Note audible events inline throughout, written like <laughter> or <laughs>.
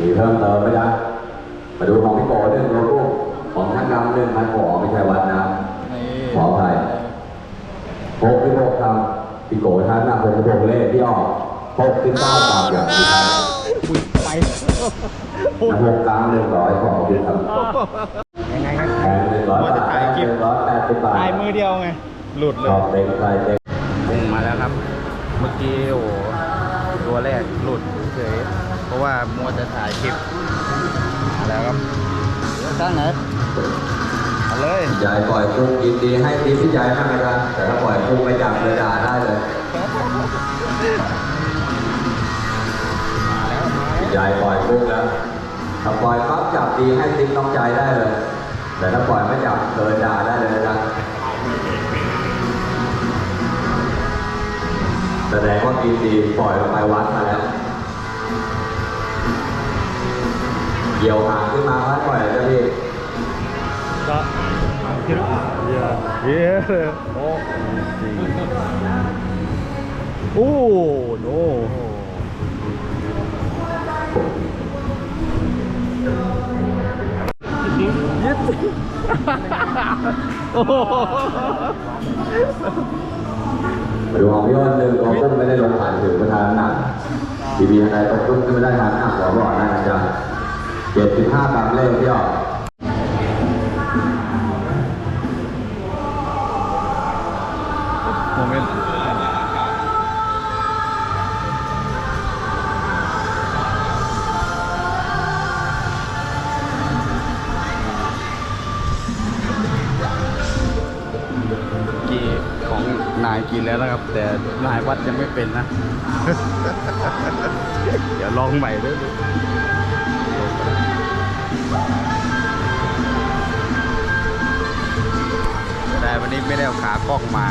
มีเพิ่มเติมไหมจ๊ะมาดูของพี่โกเรื่องโลโก้ของท่านดำเรื่องพันขอไม่ใช่วัดนะนี่ขออภัยหกที่หกคำพี่โกท่านหน้าหกหกเลขที่ออกหกสิบเก้าคำอย่างที่ไทยอุ้ยไปนะหกคำหนึ่งร้อยขอบคุณครับยังไงครับแพงหนึ่งร้อยบาทหนึ่งร้อยแปดสิบบาทถ่ายมือเดียวไง หลุดเลชยอบเต็งใครเต็งพุ่งมาแล้วครับ เมื่อกี้โอ้โห ตัวแรกหลุดเฉยเพราะว่ามัวจะถ่ายคลิปมาแล้วครับข้งไหนเอาเลยยายปล่อยกุ้งยินดีให้ทีมพี่ยายมากเลยนะแต่ถ้าปล่อยกุ้งไม่จับเลยด่าได้เลยยายปล่อยกุ้งแล้วถ้าปล่อยปั๊บจับดีให้ทีมน้องใจได้เลย แต่ถ้าปล่อยไม่จับเกินด่าได้เลยนะ แสดงว่ากินดีปล่อยลงไปวัดมาแล้วเกี่ยวหางขึ้นมาพัดปล่อยเลยนะพี่ก็เยอะเยอะโอ้โอ้โนยึดโอ้โหมาดูของพี่อ้นหนึ่งตัวกุ้งไม่ได้ลงผ่านถือประธานหนักทีวีอะไรตกกุ้งก็ไม่ได้ทานหนักหัวบ่อนั่นนะจ๊ะเจ็ดสิบห้ากรัมเลขพี่ออ แล้วนะครับ แต่นายวัดยังไม่เป็นนะ เดี๋ยวลองใหม่ด้วยแต่วันนี้ไม่ได้เอาขากล้องมา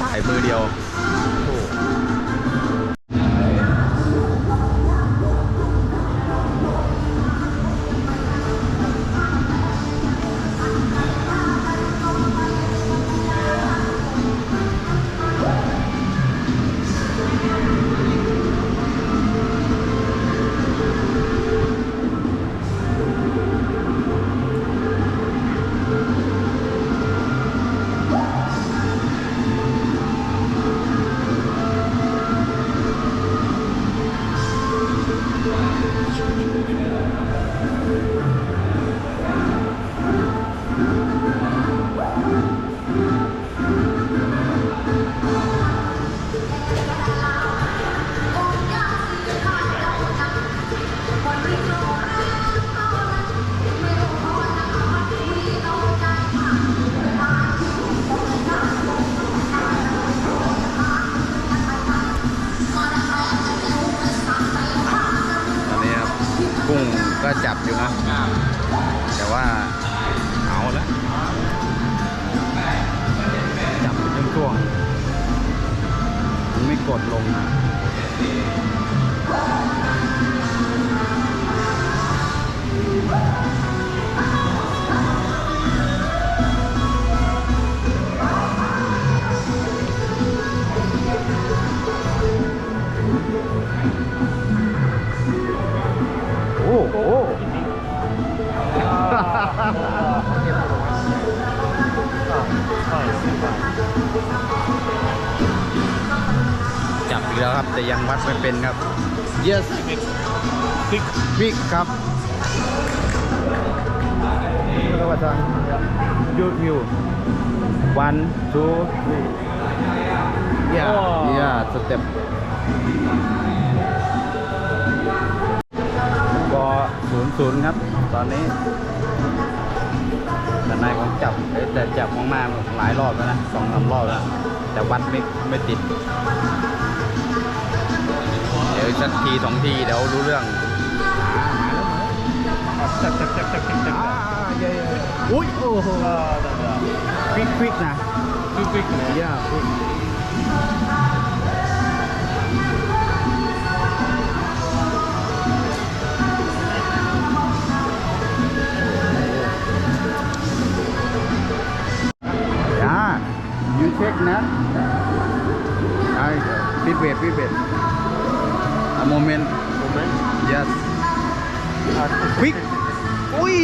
ถ่ายมือเดียว ครับแล้วก็จะยูทิว one two three yeah yeah สเต็ปก็ศูนย์ศูนย์ครับ ตอนนี้แต่นายของจับแต่จับมากๆหลายรอบแล้วนะสองสารอบแล้ว แต่วัดไม่ไม่ติด เดี๋ยวสักทีสองทีเดี๋ยวรู้เรื่อง อุ้ยโอ้โหควิกควิกนะควิกควิกนะย่าควิกย่า you check นะไอ้ปิดเวทปิดเวท a moment Moment. yes quick อุ้ย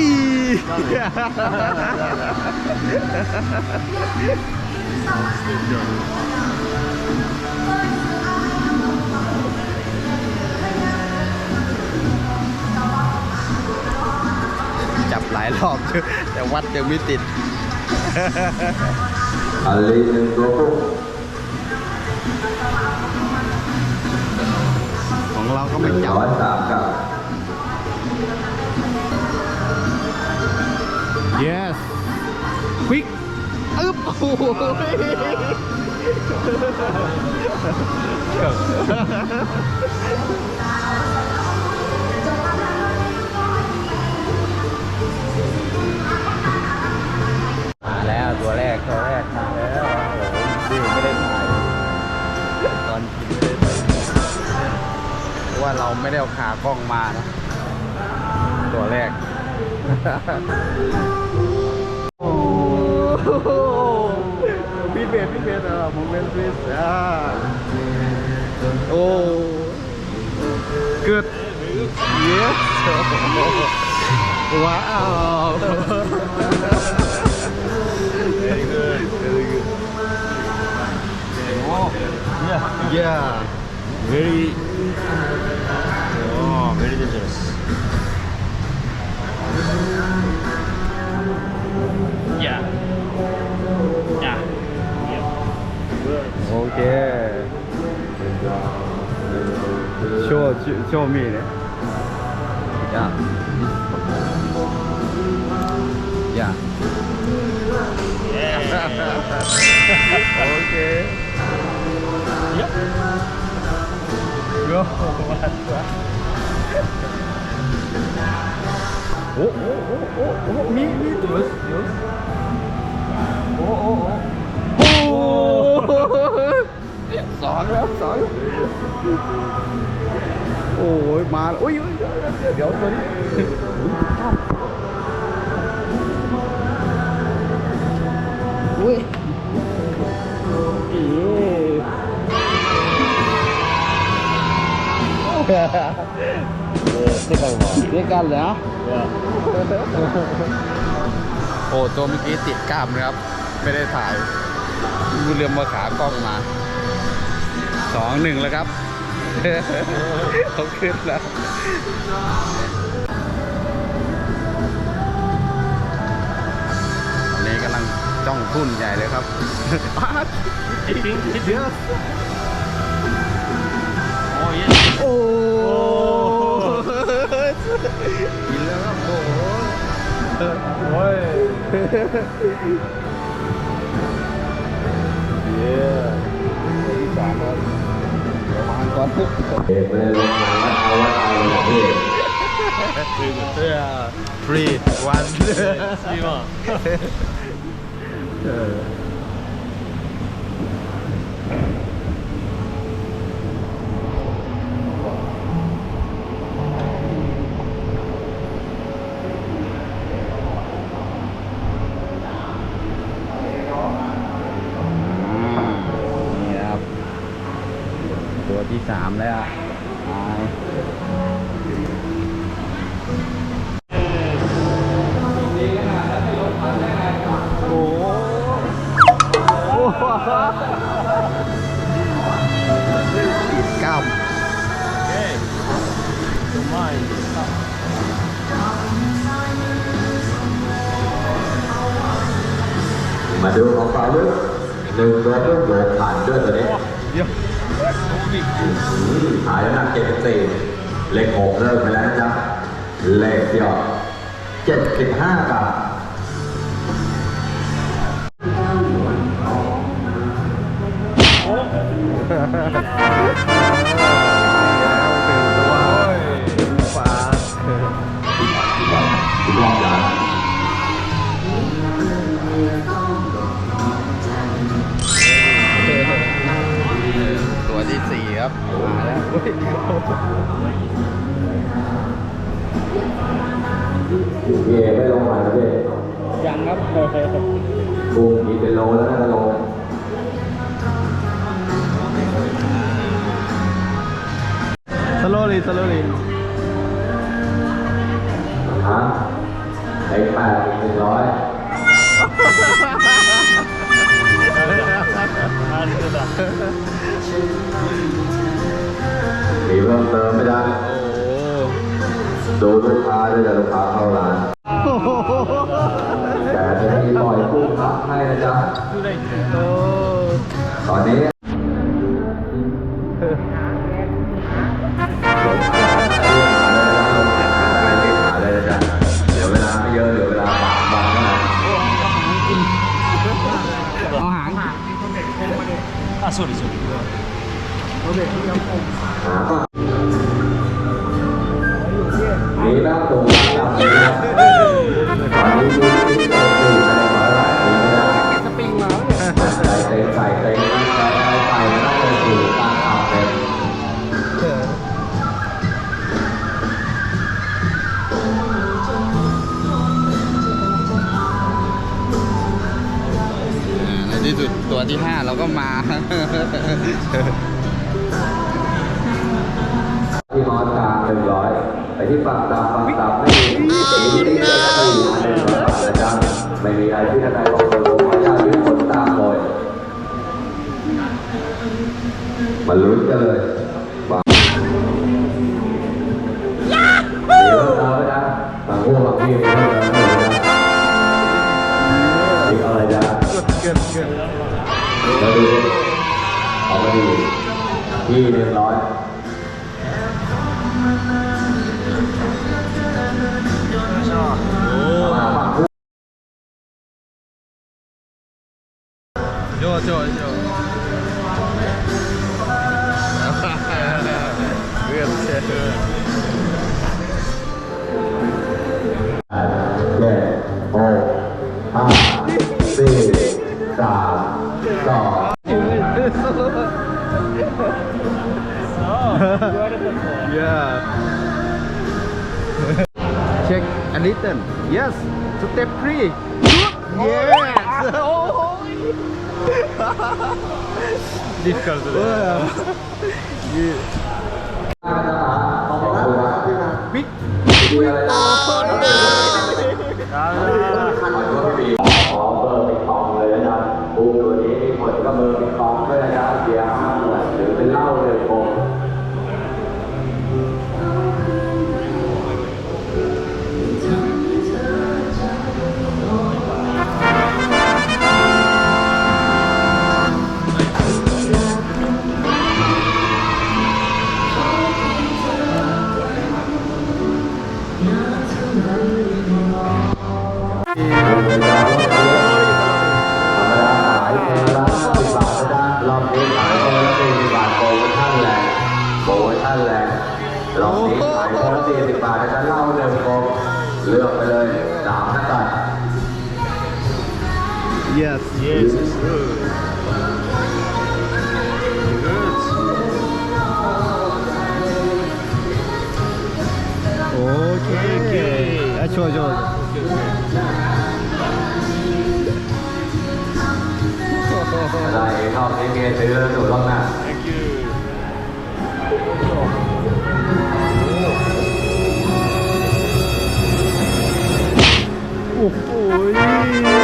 จับหลายรอบแต่วัดยังไม่ติดอาลีหนึ่งตัวของเราก็ไม่จับ yes quick อึ๊บโอ้โหมาแล้วตัวแรกตัวแรกมาแล้วโอ้โหนี่ไม่ได้ถ่ายตอนกินไม่ได้ถ่ายเพราะว่าเราไม่ได้เอาขากล้องมานะตัวแรก <laughs> โอ้โหพี่เบสพี่เบสอ่ะผมเป็นพี่อ่าโอ้เกิด yes <laughs> ว้าว Very good. very good Oh, yeah. yeah very Oh, very dangerous. Show show me เนี่ย yeah yeah Yeah. โอเค Yep. go โอ้โอ้โอ้โอ้โอ้มีมีตัว Yes, yes. โอ้โอ้โอ้โอ้ส องแล้วสองโอ้ยมาอ้ยโอ้ยเดี๋ยวเดี๋ยวเดี๋ยวตัวนี้อุ้ยอีเ Uh, second one. รียกกันเหรอโอ้ตัวเมื่อกี้ติดกล้ามนะครับ ไม่ได้ถ่ายมือเรือมาขากล้องมาสองหนึ่งแล้วครับ เขาขึ้นแล้วตอนนี้กำลังจ้องทุ่นใหญ่เลยครับ Hitting, hitting. Oh, yes. โอ้กินแล้วครับโอ้โหโอ้ยเก่อนเอกไม่ได้ลงมาวัดเอาวัดเอาเลยพี่ Very good. Yeah, three, one. See one. เอออ่านี่นะครับ ตัวที่สามแล้วอะโอ้โหโอ้โหดกล้าม Okay. Don't mind. มาดูของเปล่าลึกหนึ่งตัวปุ๊บโดดผ่านด้วยตัวนี้ เดี๋ยว So big. หายน้ำหนักเจ็ดสิบสี่เลขหกเริ่มไปแล้วนะจ๊ะเลขยอดเจ็ดสิบห้ากรัมฟ้าอีกรอบอย่า ครับมาแล้วเฮ้ยพี่เอไม่ลงมาแล้วพี่ยังครับบุ้งมีเป็นโลแล้วน่าจะลงสโลลีสโลลี ลูกค้าด้วยแต่ลูกค้าเข้าร้านแต่จะมีปล่อยกุ้งครับให้นะจ๊ะโอ้ตอนนี้เลยนะจ๊ะเห ที่สุดตัวที่ห้าเราก็มาที่มอสกลางหนึ่งร้อยไปที่ฝั่งดำฝั่งดำไม่มีสีนี้จะไม่มีอันหนึ่งร้อยบาทนะจ๊ะไม่มีอะไรที่ทนายบอกเลยขออนุญาตยืมคนตามเลยมาลุ้นกันเลย เกิดเกิดมาดูเอามาดีที่หนึ่งร้อยโยโ yes โอ้ย difficult เออขอบคุณนะพี่นะบิ๊กมีอะไรนะあขอโทษพี่บีขอเบอร์ปิดทองเลยนะจ๊ะบูม ตัวนี้มีผลก็เบอร์ปิดทองด้วยนะครับเสียห้าหมื่นหรือเป็นเหล้าเลยผม อะโชว์โชว์อะไรรอบนี้เมียซื้อแล้วหนูรอบหน้า thank you โอ้โห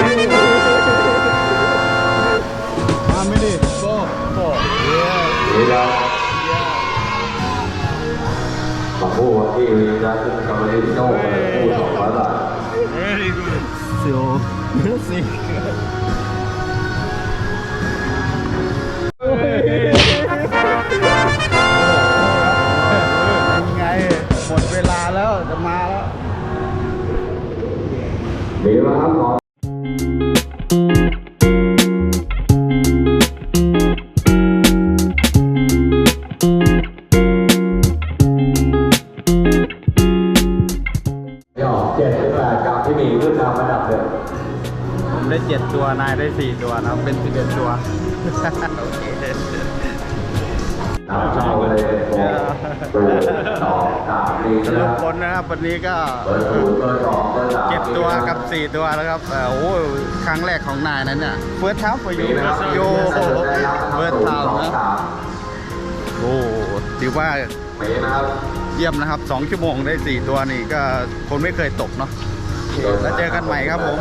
พูดว่าที่มีนะซึ่งกำลังโจ้เล สองสามนี่สนะรุคปผลนะครับวันนี้ก็เบอร์ศูนย์เบตัวกับสี่ตัวแล้วครับเออโอ้โหครั้งแรกของนายนั้นเนี่ยเฟิร์สทัฟอยู่นะครับโยเฟิร์สทัฟศูนะโอ้ถือว่าเยี่ยมนะครับ 2 ชั่วโมงได้ 4 ตัวนี่ก็คนไม่เคยตกเนาะแล้วเจอกันใหม่ครับผม